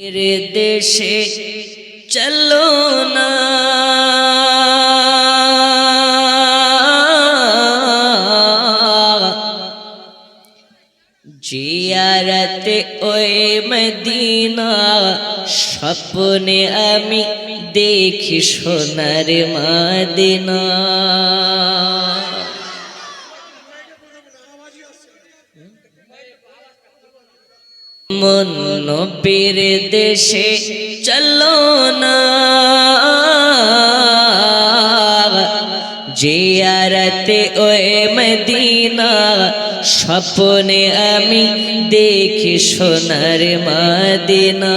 রে দেশে চলো না জিয়ারতে ওই মদিনা স্বপ্নে আমি দেখি সোনার মাদিনা মন নবীর দেশে চলো না। জিয়ারতে ওই মদিনা, স্বপ্নে আমি দেখি সোনার মদিনা।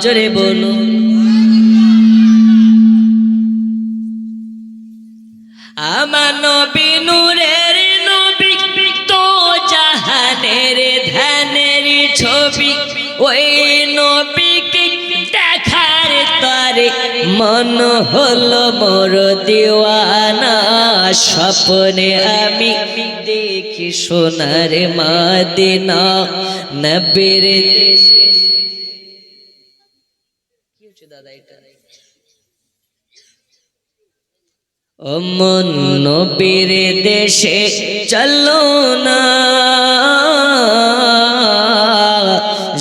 জোরে বলুন। মন হলো মোর দিওয়ানা, স্বপ্নে আমি দেখি সোনার মাদিনা, নবীর কি হচ্ছে দাদা এটা? অমন দেশে চলো না।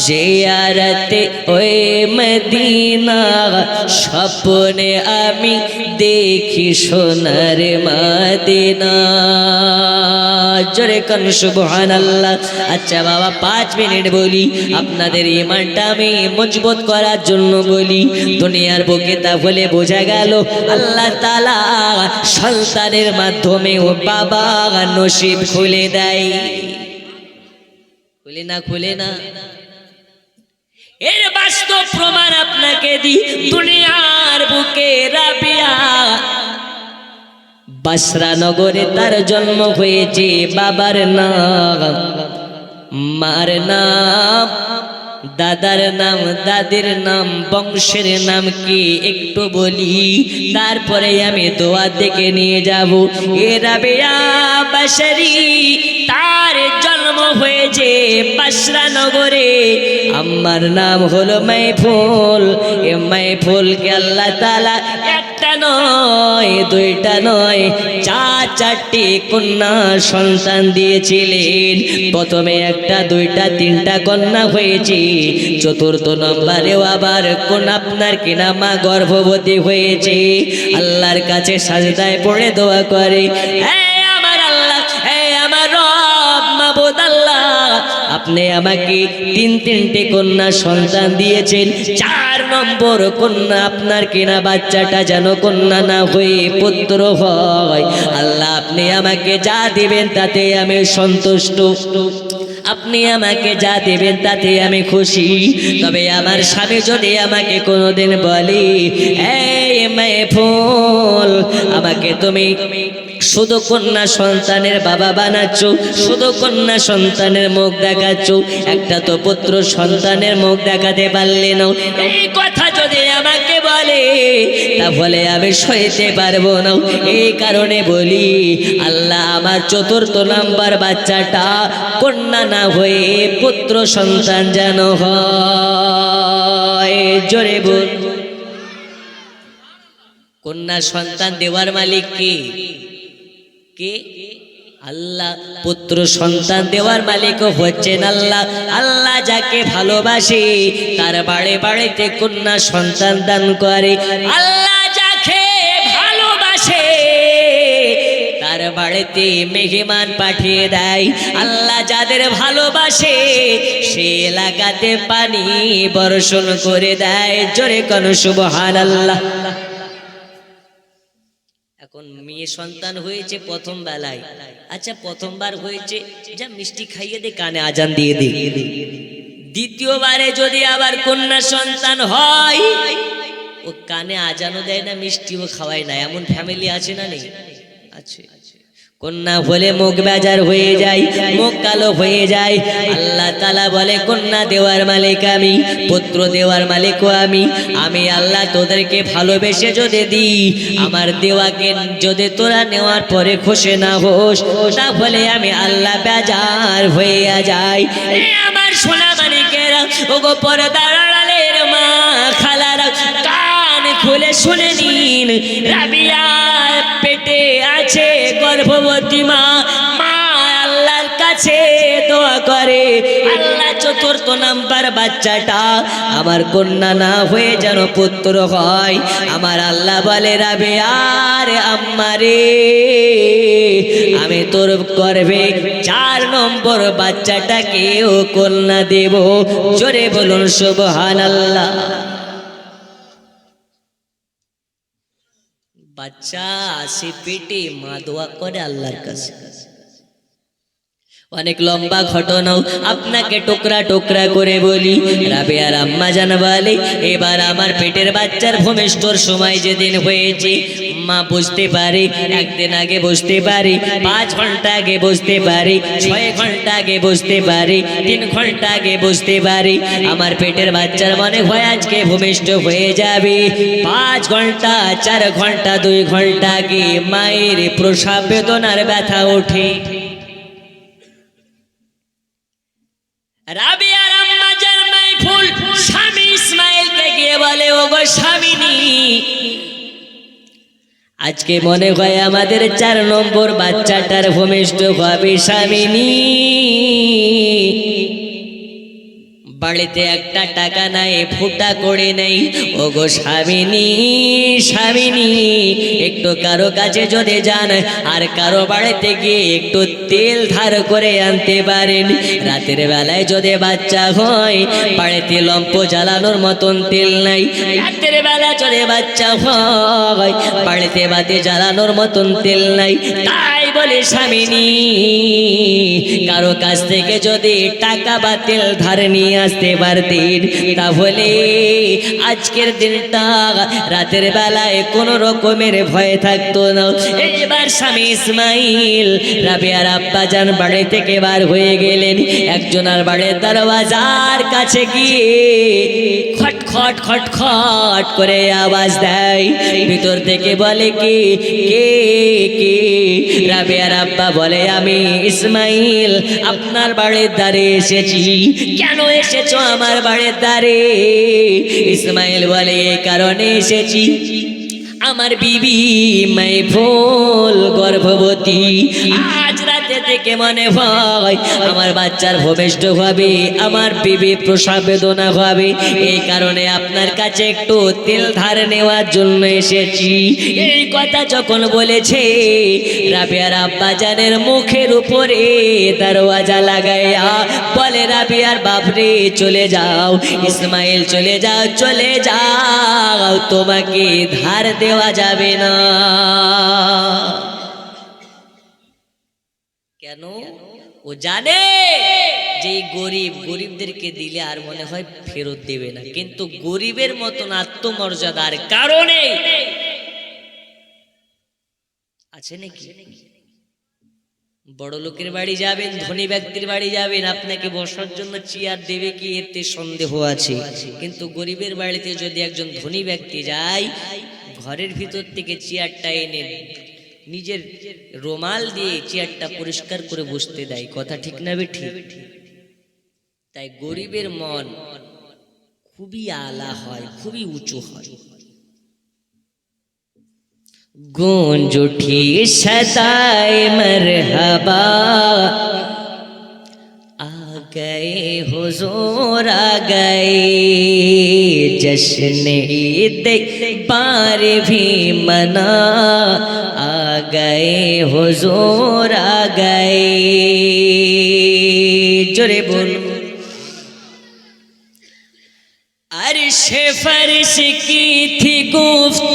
জিয়ারতে ওই মদিনা, স্বপ্নে আমি দেখি সোনার মাদিনা। কন সুবহান আল্লাহ আচ্ছা বাবা, পাঁচ মিনিট বলি, আপনাদের ইমানটা আমি মজবুত করার জন্য বলি। দুনিয়ার বুকে তা বলে বোঝা গেল, আল্লাহ তালা সন্তানের মাধ্যমে ও বাবা নসিব খুলে দেয়। খুলে না খুলে না। এর বাস্তব প্রমাণ আপনাকে দি দুনিয়ার বুকে রাবিয়া। বাসরা নগরে তার জন্ম হয়েছে, বাবার নাম মার নাম। দাদার নাম, দাদির নাম, বংশের নাম কি একটু বলি। তারপরে আমি দোয়া থেকে নিয়ে যাব। এ রাবেয়া বাসারি, তার জন্ম হয়েছে বাসরা নগরে। আমার নাম হলো মাইফুল। এ মাইফুলকে আল্লাহ তালা একটা নয়, দুইটা নয়, চার, চারটি কন্যা সন্তান দিয়েছিলেন। প্রথমে একটা, দুইটা, তিনটা কন্যা হয়েছে। চতুর্থ নম্বরেও আবার কোন আপনার কিনা মা গর্ভবতী হয়েছে। আল্লাহর কাছে সাজদায় পড়ে দোয়া করে, "হে আমার আল্লাহ আমার রব, মাবুদ আল্লাহ। আপনি আমাকে তিন তিনটে কন্যা সন্তান দিয়েছেন। চার নম্বর কন্যা আপনার কিনা বাচ্চাটা যেন কন্যা না হয়ে পুত্র হয়। আল্লাহ, আপনি আমাকে যা দিবেন তাতে আমি সন্তুষ্ট। আপনি আমাকে যা দেবেন তাতে আমি খুশি। তবে আমার স্বামী যদি আমাকে কোনোদিন বলে, এই মেয়ে ফুল, আমাকে তুমি শুধু কন্যা সন্তানের বাবা বানাচ্ছ, শুধু কন্যা সন্তানের মুখ দেখাচ্ছ। একটা তো পুত্র সন্তানের মুখ দেখাতে পারলে না। এই কথা যদি আমাকে বলে, তাহলে আমি সইতে পারব না। এই কারণে বলি, আল্লাহ আমার চতুর্থ নাম্বার বাচ্চাটা কন্যা না হয়ে পুত্র সন্তান যেন হয়। বল। কন্যা সন্তান দেওয়ার মালিক কে? কে আল্লাহ পুত্র সন্তান দেওয়ার মালিক হচ্ছেন আল্লাহ। আল্লাহ যাকে ভালোবাসে, তার বাড়ে বাড়িতে কন্যা সন্তান দান করে। আল্লাহ যাকে ভালোবাসে, তার বাড়িতে মেহমান পাঠিয়ে দেয়। আল্লাহ যাদের ভালোবাসে, সে এলাকাতে পানি বর্ষণ করে দেয়। জোরে কোন সুবহান আল্লাহ এখন মেয়ে সন্তান হয়েছে প্রথম বেলায় আচ্ছা প্রথমবার হয়েছে, যা মিষ্টি খাইয়ে দে, কানে আজান দিয়ে দে। দ্বিতীয়বারে যদি আবার কন্যা সন্তান হয়, ও কানে আজানও দেয় না, মিষ্টিও খাওয়ায় না, এমন ফ্যামিলি আছে না নেই? আছে। কন্যা বলে মুখ বেজার হয়ে যায়, মুখ কালো হয়ে যায়। আল্লাহ তালা বলে, কন্যা দেওয়ার মালিক আমি, পুত্র দেওয়ার মালিকও আমি। আমি আল্লাহ তোদেরকে ভালোবেসে যদি দিই, আমার দেওয়াকে যদি তোরা নেওয়ার পরে খুশি না হোস, তাহলে আমি আল্লাহ বেজার হয়ে যাই। আমার সোনা মানিকেরা ওগো পর্দার আড়ালের মা খালারা, কান খুলে শুনে নিন রাবিয়া গর্ভবতী মা আল্লাহর কাছে দোয়া করে। আল্লাহ চতুর্থ নাম্বার বাচ্চাটা আমার কন্যা না হয়ে যেন পুত্র হয়। আমার আল্লাহ বলে রাবে আর আম্মারে আমি তোর করবে চার নম্বর বাচ্চাটাকে ও কন্যা দেব। জোরে বলুন সুবহান আল্লাহ বাচ্চা আসে পেটে মা দোয়া করে আল্লাহর কাছে। অনেক লম্বা ঘটনাও আপনাকে টুকরা টুকরা করে বলি। আর আম্মা জান বলে, এবার আমার পেটের বাচ্চার ভূমিষ্ঠর সময় যেদিন হয়েছে, মা বুঝতে পারে, একদিন আগে বুঝতে পারে, পাঁচ ঘণ্টা আগে বুঝতে পারে, ছয় ঘণ্টা আগে বুঝতে পারে, তিন ঘণ্টা আগে বুঝতে পারে। আমার পেটের বাচ্চার মনে হয় আজকে ভূমিষ্ঠ হয়ে যাবে। পাঁচ ঘণ্টা, চার ঘণ্টা, দুই ঘণ্টা আগে মায়ের প্রসাব বেদনার ব্যথা ওঠে। স্বামী বলে স্বামিনী আজকে মনে হয় আমাদের চার নম্বর বাচ্চাটার ভূমিষ্ঠ হবে স্বামিনী। বাড়িতে একটা টাকা নাই, ফুটা করে নেই। ও গো স্বামিনী স্বামিনী, একটু কারও কাছে যদি যান, আর কারও বাড়িতে গিয়ে একটু তেল ধার করে আনতে পারেন। রাতের বেলায় যদি বাচ্চা হয়, বাড়িতে লম্প জ্বালানোর মতন তেল নাই। রাতের বেলা যদি বাচ্চা হয়, বাড়িতে বাতি জ্বালানোর মতন তেল নাই। তাই বলে, স্বামিনী, কারও কাছ থেকে যদি টাকা বা তেল ধার নিয়ে আসতে পারতেন, তাহলে আজকের দিনটা রাতের বেলায় কোনো রকমের ভয় থাকতো না। এবার স্বামী ইসমাইল, রাবিয়ার আব্বা যান বাড়ি থেকে বার হয়ে গেলেন। একজন আর বাড়ির দরওয়াজার কাছে গিয়ে খট খট খট করে আওয়াজ দেয়। ভিতর থেকে বলে, কি, কে কে? রাবিয়ার আব্বা বলে, আমি ইসমাইল, আপনার বাড়ির দ্বারে এসেছি। কেন এসেছ আমার বাড়ির দ্বারে? ইসমাইল বলে এই কারণে এসেছি। আমার বিবি মাই ফুল গর্ভবতী। আজ রাতে থেকে মনে হয় আমার বাচ্চার ভবিষ্ঠ হবে আমার বিবি প্রসাব বেদনা হবে এই কারণে আপনার কাছে একটু তেল ধার নেওয়ার জন্য এসেছি। এই কথা যখন বলেছে, রাবিয়ার আব্বাজানের মুখের উপরে দরওয়াজা লাগাইয়া বলে, রাবিয়ার বাপরে, চলে যাও, ইসমাইল চলে যাও চলে যাও, তোমাকে ধার দেওয়া যাবে না। কেন? ও জানে যে গরিব গরিবদেরকে দিলে আর মনে হয় ফেরত দেবে না। কিন্তু গরিবের মতন আত্মমর্যাদার কারণে আছে নাকি? বড় লোকের বাড়ি যাবেন, ধনী ব্যক্তির বাড়ি যাবেন, আপনাকে বসার জন্য চেয়ার দেবে কি? এতে সন্দেহ আছে। কিন্তু গরিবের বাড়িতে যদি একজন ধনী ব্যক্তি যায়, ঘরের ভিতর থেকে চেয়ারটা এনে নিজের রোমাল দিয়ে চেয়ারটা পরিষ্কার করে বসতে দেয়। কথা ঠিক না তাই গরিবের মন খুবই আলা হয়, খুবই উঁচু হয়। গুঞ্জ উঠি, সদায় মরহবা। आ गए हुजूर आ गए जश्न ईद बार भी मना आ गए हुजूर आ गए जोरे बोलो अर्श फर्श की थी गुफ्तगू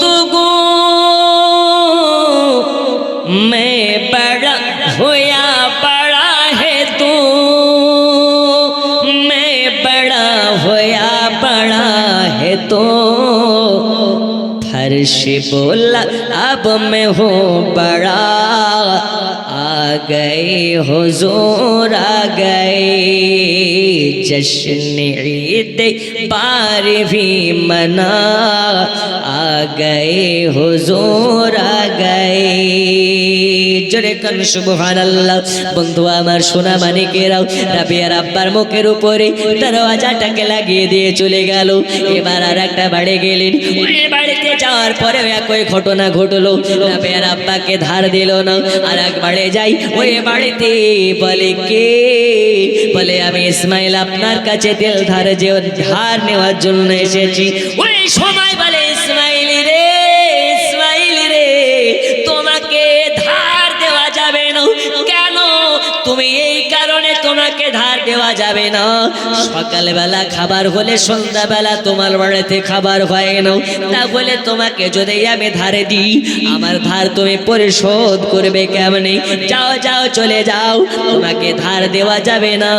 होया पड़ा है तो फर्श बोला, अब मैं हूँ बड़ा। आ गए हुजूर, आ गए जश्न ईद, बार भी मना। आ गए हुजूर, आ गए জোরে কান, সুবহানাল্লাহ। বন্ধু, আমার সোনা মানিকেরাও রাবিয়ার আব্বার মুখের উপরে দরওয়াজাটাকে লাগিয়ে দিয়ে চলে গেল। এবার আর একটা বাড়ি গেলেন। বাড়িতে যাওয়ার পরে একই ঘটনা ঘটলো। রাবিয়ার আব্বাকে ধার দিল না। আর এক বাড়ি যাই, ওই বাড়িতে বলে কে? বলে, আমি ইসমাইল, আপনার কাছে তেল ধার যে, ধার নেওয়ার জন্য এসেছি। ওই সময় তুমি এই কারণে তোমাকে ধার দেওয়া যাবে না। সকালবেলা খাবার হলে সন্ধ্যাবেলা তোমার বাড়িতে খাবার হয় না। তা বলে তোমাকে যদি আমি ধারে দিই, আমার ধার তুমি পরিশোধ করবে কেমনে? যাও যাও, চলে যাও। তোমাকে ধার দেওয়া যাবে না।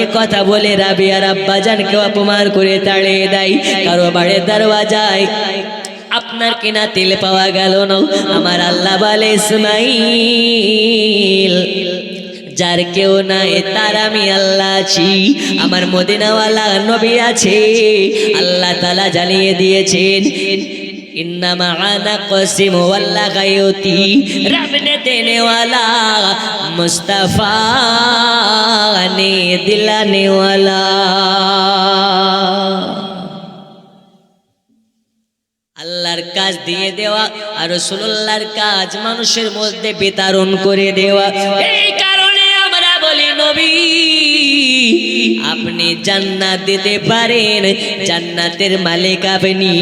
এ কথা বলে রাবি আর আব্বাজানকে অপমান করে তাড়িয়ে দেয়। কারও বাড়ির দরওয়াজায় আপনার কিনা তেল পাওয়া গেল না। আমার আল্লাহ বলে, ইসমাইল যার কেউ নাই, তার আমি আল্লাহ আছি। আমার মদিনাওয়ালা নবী আছে, আল্লাহ তালা জানিয়ে দিয়েছেন। মুস্তাফা নে আল্লাহর কাজ দিয়ে দেওয়া আর রসুল্লাহর কাজ মানুষের মধ্যে বিতরণ করে দেওয়া। আপনি জান্নাত দিতে পারেন, জান্নাতের মালিক আপনি।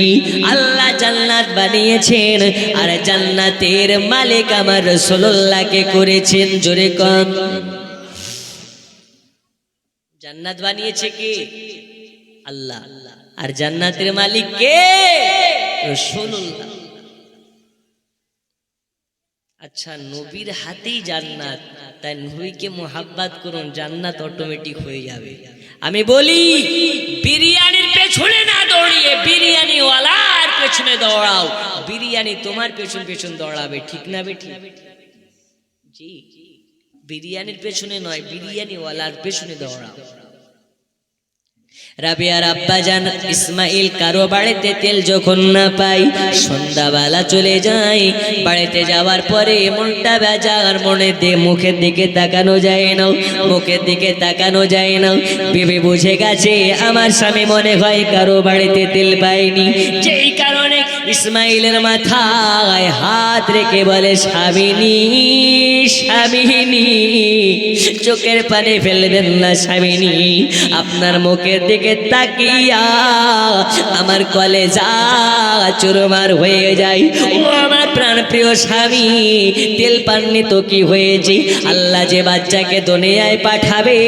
আল্লাহ জান্নাত বানিয়েছেন, আর জান্নাতের মালিক আমার রসুল্লাহকে করেছেন, জোরে কন। জান্নাত বানিয়েছে কি? আল্লাহ। আর জান্নাতের মালিক কে? রসুল্লাহ আচ্ছা নবীর হাতেই জান্নাত। তাই নবীকে মোহাব্বাত করুন, জান্নাত অটোমেটিক হয়ে যাবে। আমি বলি, বিরিয়ানির পেছনে না দৌড়িয়ে বিরিয়ানি ওয়ালার পেছনে দৌড়াও। বিরিয়ানি তোমার পেছন পেছন দৌড়াবে, ঠিক না বেটি জি বিরিয়ানির পেছনে নয় বিরিয়ানি ওয়ালার পেছনে দৌড়াও। রাবিয়ার আব্বাজান ইসমাইল কারও বাড়িতে তেল যখন না পাই সন্ধ্যাবেলা চলে যাই বাড়িতে যাওয়ার পরে মনটা বেজার, মনে দিয়ে মুখের দিকে তাকানো যায় না, মুখের দিকে তাকানো যায় না। বিবি বুঝে গেছে, আমার স্বামী মনে হয় কারও বাড়িতে তেল পাইনি যেই কারণে ইসমাইলের মাথায় হাত রেখে বলে, স্বামিনী স্বামিনী, চোখের পানি ফেলবেন না স্বামিনী। আপনার মুখের দিকে তাকিয়া আমার কলেজা চুরমার হয়ে যায়। ও আমার প্রাণ প্রিয় স্বামী, তেল পাননি তো কি হয়েছে? আল্লাহ যে বাচ্চাকে দুনিয়ায় পাঠাবে,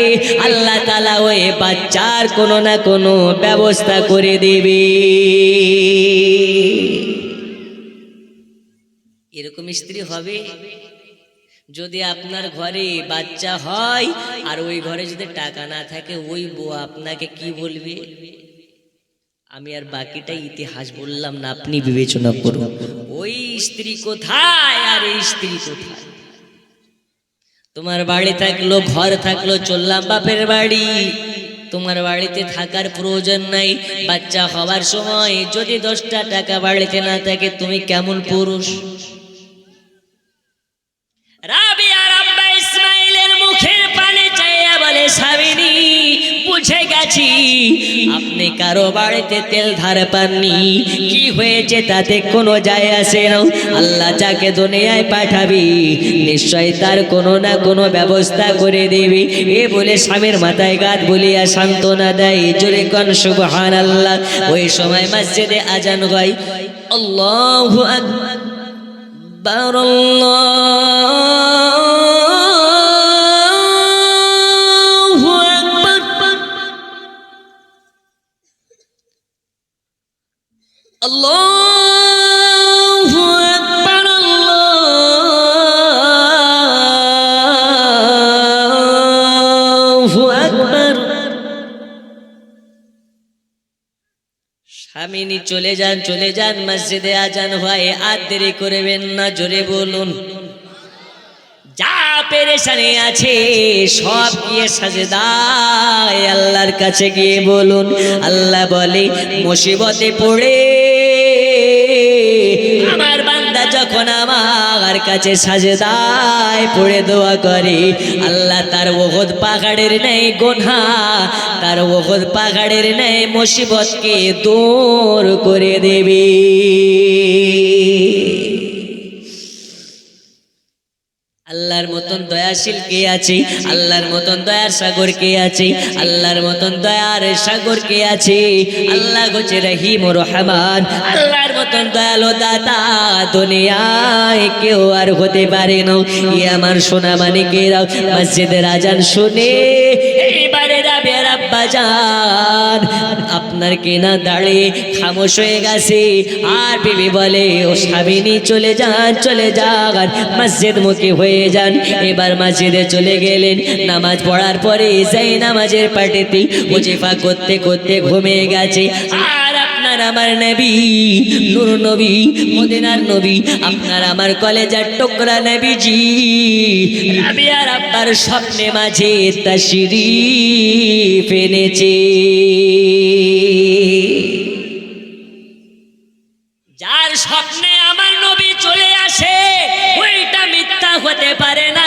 আল্লাহ তালা ওই বাচ্চার কোনো না কোনো ব্যবস্থা করে দেবে। এরকম স্ত্রী হবে? যদি আপনার ঘরে বাচ্চা হয়, আর ওই ঘরে যদি টাকা না থাকে, ওই বউ আপনাকে কি বলবে? আমি আর বাকিটা ইতিহাস বললাম না, আপনি বিবেচনা করুন। ওই স্ত্রী কোথায় আর এই স্ত্রী কোথায়? তোমার বাড়ি থাকল, ঘর থাকল, চললাম বাপের বাড়ি। তোমার বাড়িতে থাকার প্রয়োজন নাই, বাচ্চা হওয়ার সময় যদি দশটা টাকা বাড়িতে না থাকে, তুমি কেমন পুরুষ? বুঝে গেছি। আপনি কারও বাড়িতে তেল ধার পাননি। কি হয়েছে তাতে কোনো যায় আসে না। আল্লাহ যাকে দুনিয়ায় পাঠাবি, নিশ্চয় তার কোনো না কোনো ব্যবস্থা করে দেবি। এ বলে স্বামীর মাথায় গাত বলিয়া সান্ত্বনা দেয়। জোরে কন সুবহান আল্লাহ ওই সময় মসজিদে আজান হয়। আল্লাহ আকবার, আল্লাহ আল্লাহু স্বামিনী চলে যান চলে যান, মসজিদে আজান হয়, আর দেরি করবেন না, জোরে বলুন। যা পেরেশানি আছে, সব গিয়ে সাজেদায় আল্লাহর কাছে গিয়ে বলুন। আল্লাহ বলে, মুসিবতে পড়ে যখন আমার কাছে সাজদায় পড়ে দোয়া করে। আল্লাহ তার ওহদ পাহাড়ের নেই গোনা তার ওহদ পাহাড়ের নেই মুসিবতকে দূর করে দেবে আল্লাহর মতন দয়াশীল কে আছে? আল্লাহর মতন দয়ার সাগর কে আছে? আল্লাহর মতন দয়ার সাগর কে আছে? আল্লাহ গোছে রহিম রহমান। আল্লাহর মতন দয়ালো দাতা দুনিয়ায় কেউ আর হতে পারে না। ই আমার সোনা মানিকেরাও মসজিদের আজান শুনে রাব্বা যান আপনার কেনা দাঁড়িয়ে খামোশ হয়ে গেছে। আর বিবি বলে, ও স্বামিনী, চলে যান চলে যান। মসজিদ মুখী হয়ে যান। এবার মসজিদে চলে গেলেন। নামাজ পড়ার পরে সেই নামাজের পাটিতে ওজেফা করতে করতে ঘুমিয়ে গেছে। আর আপনার আমার নবী, নূর নবী, মদিনার নবী, আপনার আমার কলেজার টুকরা নবীজি। রাবি আর আব্বার স্বপ্নে মাঝে তাশরি ফেনেছে যার স্বপ্নে আমার নবী চলে আসে, ওইটা মিথ্যা হতে পারে না।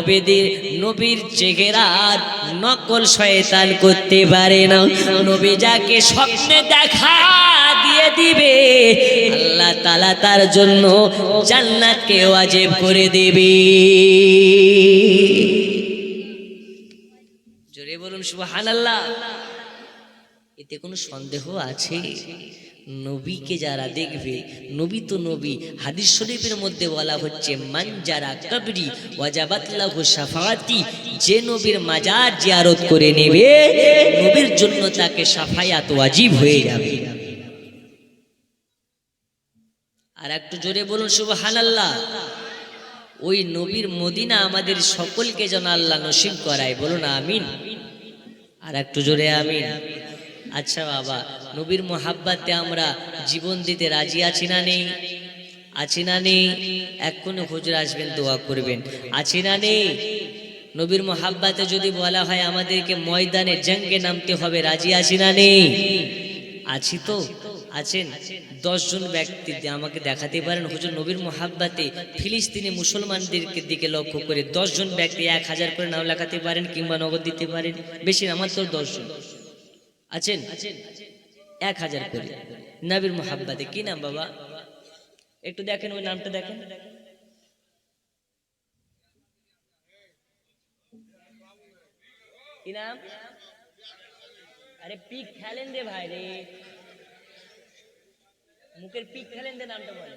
নবীদের নবীর চেহারার নকল শয়তান করতে পারে না। নবী যাকে স্বপ্নে দেখা দিয়ে দিবে, আল্লাহ তালা তার জন্য জান্নাতকে ওয়াজিব করে দেবে। জোরে বলুন, সুবহানাল্লাহ। এতে কোনো সন্দেহ আছে? নবীকে যারা দেখবে, নবী তো নবী। হাদিস শরীফের মধ্যে বলা হচ্ছে, মান যারা কবরি ওয়াজাবাতলাহু শাফাআতি যে নবীর মাজার জিয়ারত করে নেবে, নবীর জন্য তাকে সাফায়াত ওয়াজিব হয়ে যাবে। আর একটু জোরে বলুন, সুবহানাল্লাহ। ওই নবীর মদিনা আমাদের সকলকে যেন আল্লাহ নসিব করায়। বলুন, আমিন। আর একটু জোরে, আমিন। আচ্ছা বাবা, নবীর মোহাব্বাতে আমরা জীবন দিতে রাজি আছি না নেই? আছি না নেই? এক্ষুনি হুজুর আসবেন, দোয়া করবেন। আছি না নেই? নবীর মোহাব্বাতে যদি বলা হয় আমাদেরকে ময়দানে জঙ্গে নামতে হবে, রাজি আছি না নেই? আছি তো, আছেন। দশজন ব্যক্তি আমাকে দেখাতে পারেন। হুজুর, নবীর মোহাব্বাতে ফিলিস্তিনি মুসলমানদেরকে দিকে লক্ষ্য করে দশজন ব্যক্তি এক হাজার করে নাম লেখাতে পারেন কিংবা নগদ দিতে পারেন। বেশি আমার তো দশজন। আছেন? এক হাজার করে। নবীর মোহাব্বাতে। কি নাম বাবা? একটু দেখেন, ওই নামটা দেখেন। কি নাম? আরে পিক খেলেন রে ভাই রে। মুখের পিক খেলেন দে নামটা বলে